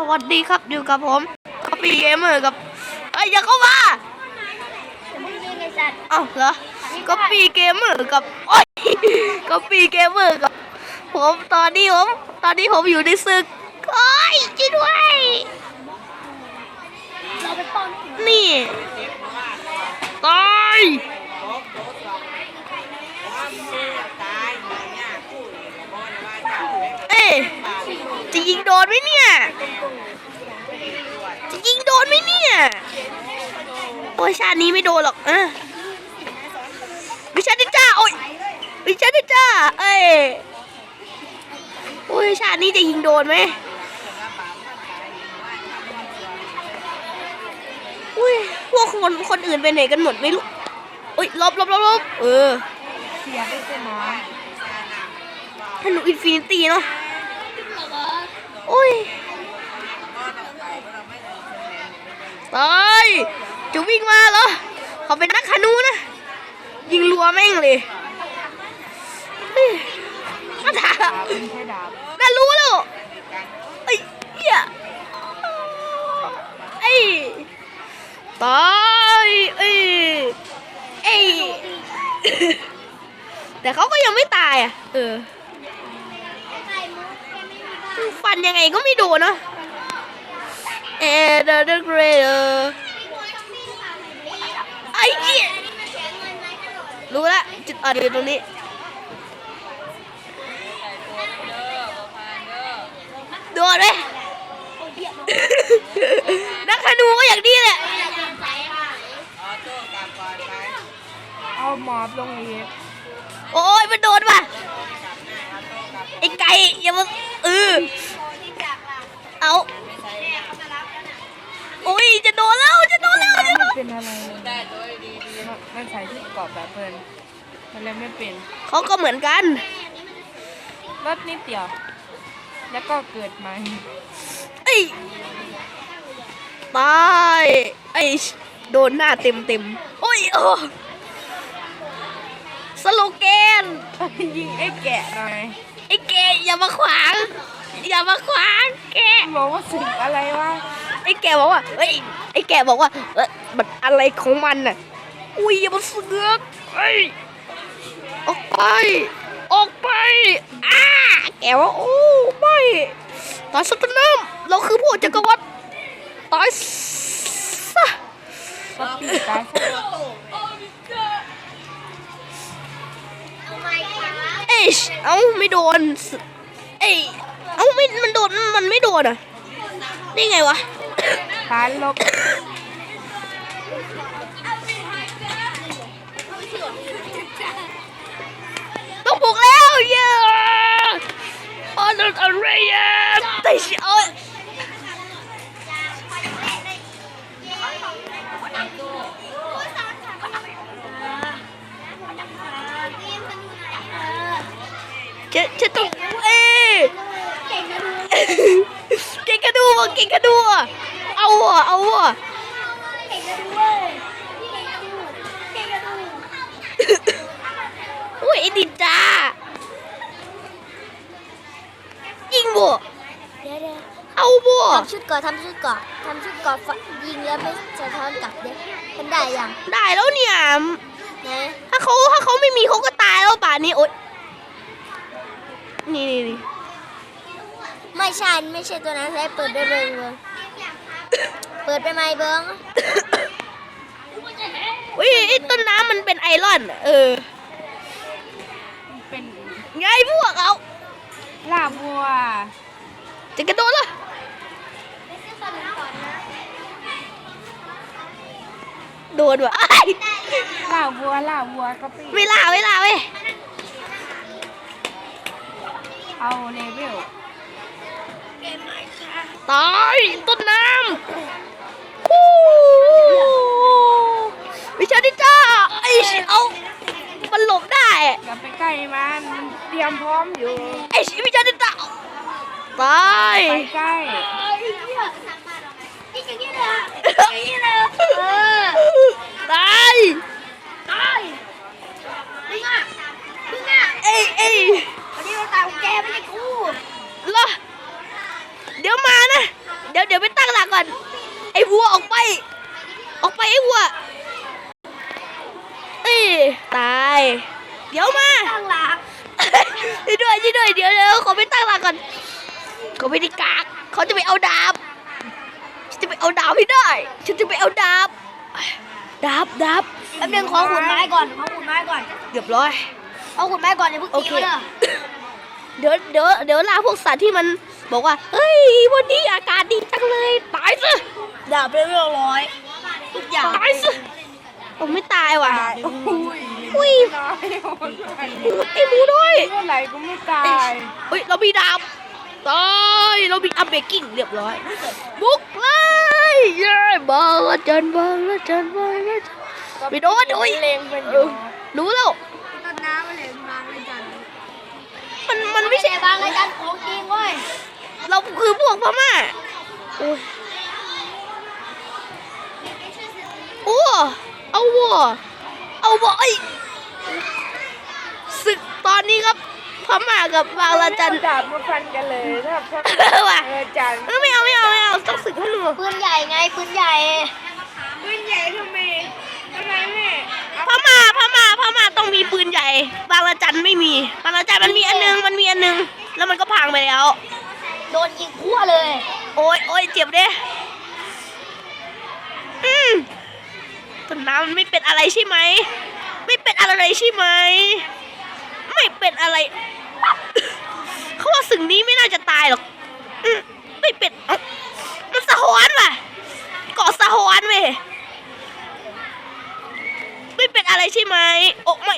สวัสดีครับอยู่กับผมคอปปี้เกมเมอร์กับเอ้ยอย่าเข้ามาจะไม่ยิงไอ้สัตว์เอ้าเหรอคอปปี้เกมเมอร์กับโอ้ยคอปปี้เกมเมอร์กับ ผมตอนนี้ผมตอนนี้ผมอยู่ในศึกโอ้ยช่วยด้วยเราไปป้อนนี่ตายเอ้ย จะยิงโดนไหมเนี่ย จะยิงโดนไหมเนี่ยโอ้ยชาตินี้ไม่โดนหรอกเออวิชาดิจ้าโอ้ยวิชาดิจ้าเอ้ยโอ้ยชาตินี้จะยิงโดนไหมอุ้ยพวกคนคนอื่นไปไหนกันหมดไม่รู้อุ้ยลบลบลบลบเออเสียไปเส้นน้ธนูอินฟินิตี้เนาะ อ้ยตายจะวิ่งมาเหรอเขาเป็นนักขนูนะ ยิงรัวแม่งเลยเฮ้ยน่าถาำเป็นแค่ดาบน่ารู้แล้วไอ้เหี้ยไอ้ตายเอ้ยเอ้แต่เขาก็ยังไม่ตายอะ เออ ฟั นยังไงก็ไม่โดนเนอะเอเดอร์เดอร์เกรเออไอ้เหี้ยรู้ละจุดอ่อนอยู่ตรงนี้โดนไหมนักธนูก็อย่างนี้แหละเอาหมอบลงอีกโอ้ยมันโดนป่ะไอ้ไก่อย่ามาเออ เอาโอ้ยจะโดนแล้วจะโดนแล้วจะโดไม่นเป็นอะไรเลยมันมันใส่ที่เกาะแบบเพลินมันเลยไม่เป็นเขาก็เหมือนกันรถนิดเดียว แล้วก็เกิดใหม่ไอ้ยตายไอ้โดนหน้าเต็มเต็มๆโอ้ยโอ้สโลแกนยิงไอ้แกะหน่อยไอ้แกอย่ามาขวาง อย่ามาขวางแกบอกว่าสึกอะไรวะไอ้แกบอกว่าเฮ้ยไอ้แกบอกว่าเอ้ยมันอะไรของมันน่ะอุ้ยอย่ามาเสือกเฮ้ยออกไปออกไปอ้าแกว่าโอ้ไม่ตายสัตว์น้ำเราคือผู้จักรวรรดิตายซะก็ปีตายซะเอ้ยเอ้าไม่โดนสเอ้ย เอ้าไม่มันโดนมันไม่โดนอะได้ไงวะฐานลบต้องปลุกแล้วเย้ออนอะไรอะแต่เอาจะจะต้องเอ้ย เก่งกระดูกเก่งกระดูกเอาอะเอาอะอุ้ยไอ้ดินจ้ายิงบ่เดี๋ยวเดี๋ยวเอาบ่ทำชุดก่อนทำชุดก่อนทำชุดก่อนฝยิงแล้วไม่สะท้อนกลับเด้มันได้ยังได้แล้วเนี่ยนะถ้าเขาถ้าเขาไม่มีเขาก็ตายแล้วป่านนี้โอ๊ยนี่นี่นี่ ไม่ใช่ไม่ใช่ตัวนั้นใช้เปิดได้เบิ้งเบิ้งเปิดไปไหมเบิ้งอุ้ยไอ้ต้นน้ำมันเป็นไอรอน เออเป็นไงพวกเอาลาบวัว จะกระโดดเหรอโดนว่ะอ้ายลาบวัวลาบวัวก็ปีไม่ล่าไม่ล่าเว้ยเอาเลเวล ตายต้นน้ำฮู้วิชาดิจ้าไอ้ชิเอามันหลบได้อย่าไปใกล้มันมันเตรียมพร้อมอยู่ไอ้ชิวิชาดิจ้าตายไปใกล้ตายตายเอ้ยเอ้ย วันนี้เราตามแกไม่ใช่กู เหรอเดี๋ยวมานะ เเดี๋ยวเดี๋ยวไปตั้งหลักก่อน ไอ้วัวออกไป ออกไปไอ้วัว เอ้ยตาย เดี๋ยวมา ตั้งหลัก ช่วยด้วยช่วยด้วย เดี๋ยวเดี๋ยวขอไปตั้งหลักก่อนเขาไม่ได้กากเขาจะไปเอาดาบฉันจะไปเอาดาบให้ได้ ฉันจะไปเอาดาบดาบดาบแป๊บนึงขอขุดไม้ก่อนขอขุดไม้ก่อนเรียบร้อยขอขุดไม้ก่อนอย่าเพิ่งโอตีเคเขาเด้อเดี๋ยวเดี๋ยวเดี๋ยวลาพวกสัตว์ที่มันบอกว่าเฮ้ยวันนี้อากาศดีจังเลยตายซะดาบเลเวลร้อยทุกอย่างตายซะผมไม่ตายว่ะตาย อุ้ยอุ้ยตายหมดไปไอ้หมูด้วยเมื่อไหร่ก็ไม่ตายเฮ้ยเรามีดาบตายเรามีอัพเบกกิ้งเรียบร้อย บุกเลยเย้บอลละจันบอลละจันบอลละจันไม่โดนโอ้ยเลงเป็นอเอยู่อรู้แล้วต้นน้ำมันเหลวบางเลยจันมันมันไม่ใช่บางเลยจันของจริงเว้ยเราคือพวกพม่าโอ้ยโอ้เอาวัว เอาวัวไอ้ยศึกตอนนี้ครับพม่ากับบางละจันดาบมาฟันกันเลยถ้าถ้าเออว่ะเออจันเออไม่เอาไม่เอาไม่เอาต้องศึกให้หนูปืนใหญ่ไงปืนใหญ่ปืนใหญ่ทำไมทำไมแม่เอาพม่าพม่าพม่าต้องมีปืนใหญ่ บางละจันไม่มี บางละจันมันมีอันนึงมันมีอันนึง แล้วมันก็พังไปแล้ว โดนยิงคั่วเลย โอ้ยโอ้ยเจ็บเด้อืม ต้นน้ำมันไม่เป็นอะไรใช่ไหม ไม่เป็นอะไรใช่ไหม ไม่เป็นอะไร เขาว่าสิ่งนี้ไม่น่าจะตายหรอกอืมไม่เป็นเอ้ามันสะฮ้อนว่ะเกาะสะฮ้อนเว้ยไม่เป็นอะไรใช่ไหมโอ้ไม่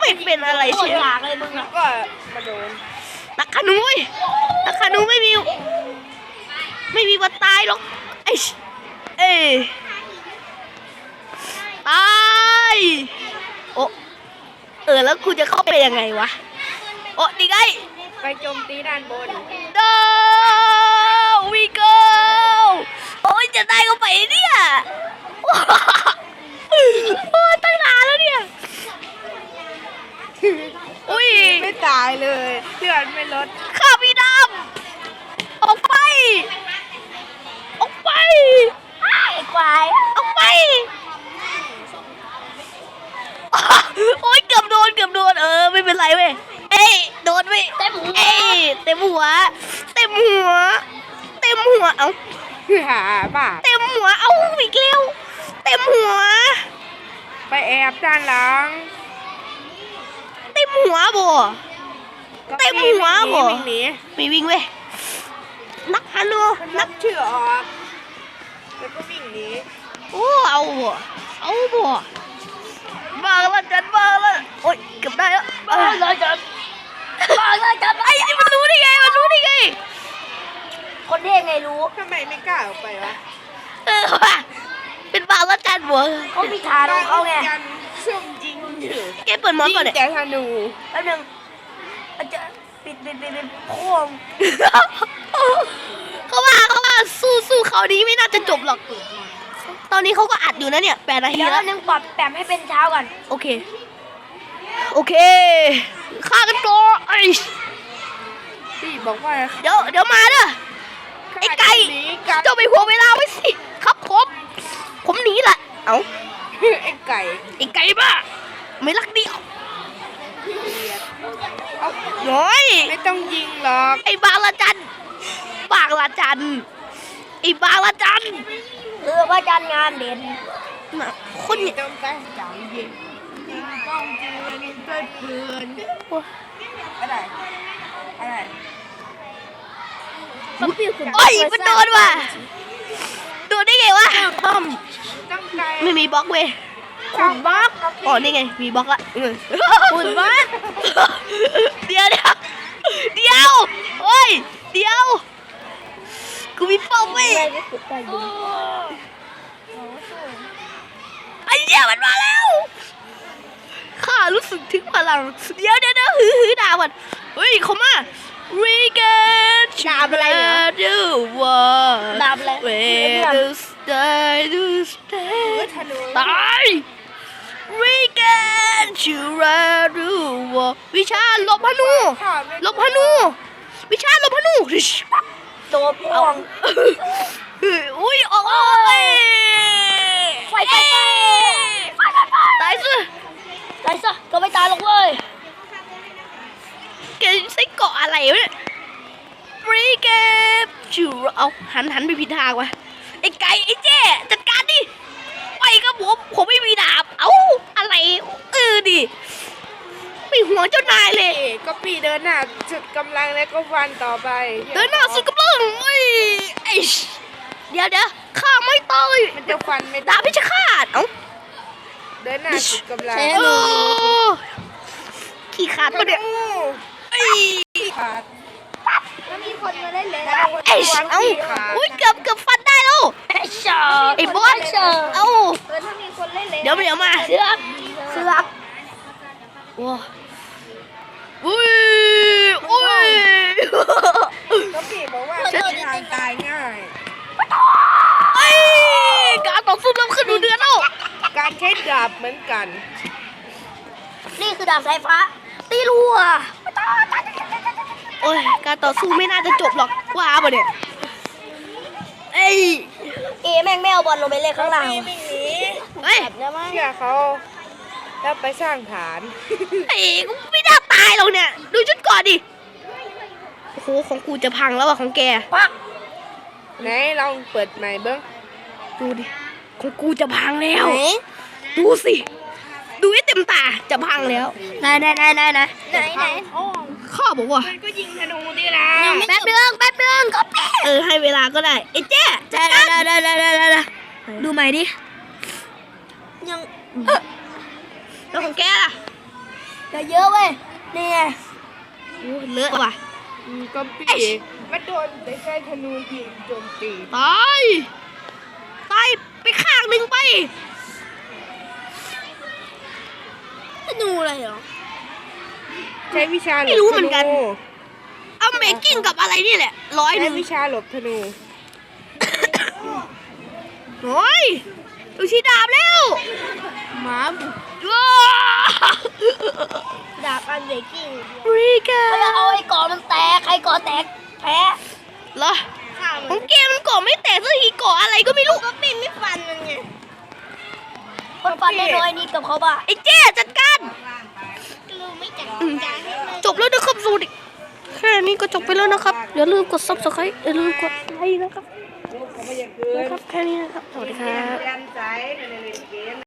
ไม่เป็นอะไรโคใช่ตรไหมหลากเลยมึงแล้อะวก็มาโดนนักขนุยนักขนุไม่มี ไม่มีวันตายหรอกไอ้ชเอ้ย ตายโอ้เออแล้วคุณจะเข้าไปยังไงวะ โอ้ดีไงไปโจมตีด้านบน no we go โอ้ยจะได้ก็ไปเนี่ย โอ้ยตั้งนานแล้วเนี่ย อุ้ย ไม่ตายเลยเลือดไม่ลด ข้าพี่ดำออกไป ออกไป ไอ้ควาย ออกไป โอ๊ยเกือบโดนเกือบโดนเออไม่เป็นไรเว้ย เอ้ยโดนเว้ย เต็มหัว เอ้ยเต็ มหัว เต็มหัว เต็มหัว เอาหาบ้าเต็มหัว เอาอีกแล้วเต็มหัว ไปแอบด้านหลัง เต็มหัวบ่เต็มหัวบ่วิ่งหนีมีวิ่งเว้ยนักฮานูวิ่งหนีนันักบชื่อออกแล้วก็วิ่งหนีโอ้เอาบ่เอาบ่บางละจันบางละโอ๊ยเกือบได้แล้วบางเลยจันบางเลยจันไอ้นี่มันรู้ได้ไง มันรู้ได้ไง คนเท่ไงรู้ทำไมไม่กล้าออกไปวะเออว่ะเป็นบางละจันบัวเขามีทางของเขาไงกันซุ่มยิงอยู่แกเปิดมอนก่อนยิเนี่ยงแต่ธนูแป๊บนึงอาจจะปิดปิดปิดปิดโค้งเขาว่าเขาว่าสู้สู้เขาวนี้ไม่น่าจะจบหรอก ตอนนี้เขาก็อัดอยู่นะเนี่ยแปดนาทีเดี๋ยวแล้แป๊วบนึงปรับแปมให้เป็นเช้าก่อนโอเค โอเคฆ่ากันก่อนไอ้พี่บอกว่า เดี๋ยวเดี๋ยวมาเด้อไอ้ไก่หนีกันเจ้าไปหัวเวลาไว้สิ ครับผมผมหนีละเอ้าไอ้ไก่ไอ้ไก่บ้าไม่รักเดียวเอาน้อยไม่ต้องยิงหรอกไอ้บางละจันบางละจันไอ้บางละจันเออพระจันทร์งานเด่นน่ะคนนี่เนี่ยต้องตั้งใจยิงยิงกล้องจืนยิงเพื่อนปืนอะไรอะไร มันพี่คุณโอ้ยมันโดนว่ะโดนได้ไงวะต้องใจไม่มีบล็อกเว้ยคุณบล็อกอ๋อนี่ไง มีบล็อกละเออคุณบ้าเดี๋ยวเดี๋ยวเดี๋ยวโอ้ยเดี๋ยวกูมีป้อมเว้ยไม่ได้สุดใจยิงไอ้เหี้ยมันมาแล้วข้ารู้สึกถึงพลังเดี๋ยวเดี๋ยวเดี๋ยวหือหือดาบก่อนเฮ้ยเขามา We get ดาบอะไรเหรอ do what ดาบอะไร Where to stay to stay ธนูตาย We get you do what วิชาหลบพนูข้าไม่หลบพนูวิชาหลบพนูตัวพ่วงอุ้ยออกเลย ไฟไฟไฟไฟไฟไฟ ตายซะ ตายซะก็ไม่ตายหรอกเว้ย แกใส่เกาะอะไรวะเนี่ยบริเกมจูเอา หันหันไปผิดทางวะไอ้ไก่ไอ้เจ๊จัดการดิไปกับผมผมไม่มีดาบ เอ้าอะไรเออดิไม่ห่วงเจ้านายเลยพี่ก็พี่เดินหน้าสุดกำลังแล้วก็ฟันต่อไปเดินหน้าสุดกำลังเอ้ยไอ้ชเดี๋ยวเดี๋ยวข้าไม่ตายมันจะฟันไม่ดาบพิชฆาตเอ้าเดินหน้าสุดกำลังใช้เออขี้ขาดปะเนี่ยไอ้ขาดแล้วมี คนมาเล่นเลยไอ้เอ้าอุ้ยเกือบเกือบฟันได้แล้วเชอไอ้บอสเอ้าเออถ้ามีคนเล่นเลยเดี๋ยวเดี๋ยวมาเสือกเสือกว้าอุ้ยอุ้ยก็พี่บอกว่าฉันทางตายง่ายไอ้การต่อสู้เริ่มขึ้นดูเดือดแล้วการใช้ดาบเหมือนกัน นี่คือดาบสายฟ้าตีรัว โอ้ย การต่อสู้ไม่น่าจะจบหรอกว่าปะเนี่ยเอ้ยเอแม่งไม่เอาบอลลงไปเล่นข้างล่างพี่ไม่หนีเฮ้ยได้ไหมเชื่อเขาแล้วไปสร้างฐานไอ้กูไม่น่าตายหรอกเนี่ย ดูชุดก่อนดิโอ้โหของกูจะพังแล้วอะของแกปักไหนลองเปิดใหม่เบิ้งดูดิของกูจะพังแล้ว ดูสิ ดูให้เต็มตาจะพังแล้วไหนไหนไหนไหนไหนไหนไหนข้าบอกว่ามันก็ยิงธนูดีละแป๊บเดืองแป๊บเดืองก็แป๊บเออให้เวลาก็ได้ไอ้เจ๊ได้ได้ได้ได้ได้ได้ดูใหม่ดิยังแล้วของแกล่ะจะเยอะเว้ยนี่ไงโอ้เลอะว่ะอืมก็พี่มันโดนแต่ใช้ธนูยิงโจมตีตายตายไปข้างหนึ่งไป จะดูอะไรเหรอ ใช้วิชาหลบไม่รู้เหมือนกันธเอาเมกกิ้งกับอะไรนี่แหละ ร้อยหใช้นึ่งวิชาหลบธนู โอ้ยดูชีดาบแล้วหมาว้าดาบอันเบรกกิ้งริกาเขาจะเอาไอ้ก่อมันแตกใครก่อแตกแพ้เหรอของแกมันก่อไม่แตกสักทีก่ออะไรก็ไม่รู้ ก็ปินไม่ฟันมันไงคนฟันได้น้อยนิดกับเขาบ้าไอ้เจ๊จัดการลูไม่ จบแล้วนะครับสูดิแค่นี้ก็จบไปแล้วนะครับอย่าลืมกด subscribe อย่าลืมกดไลค์นะครับนะครับแค่นี้นะครับสวัสดีครับ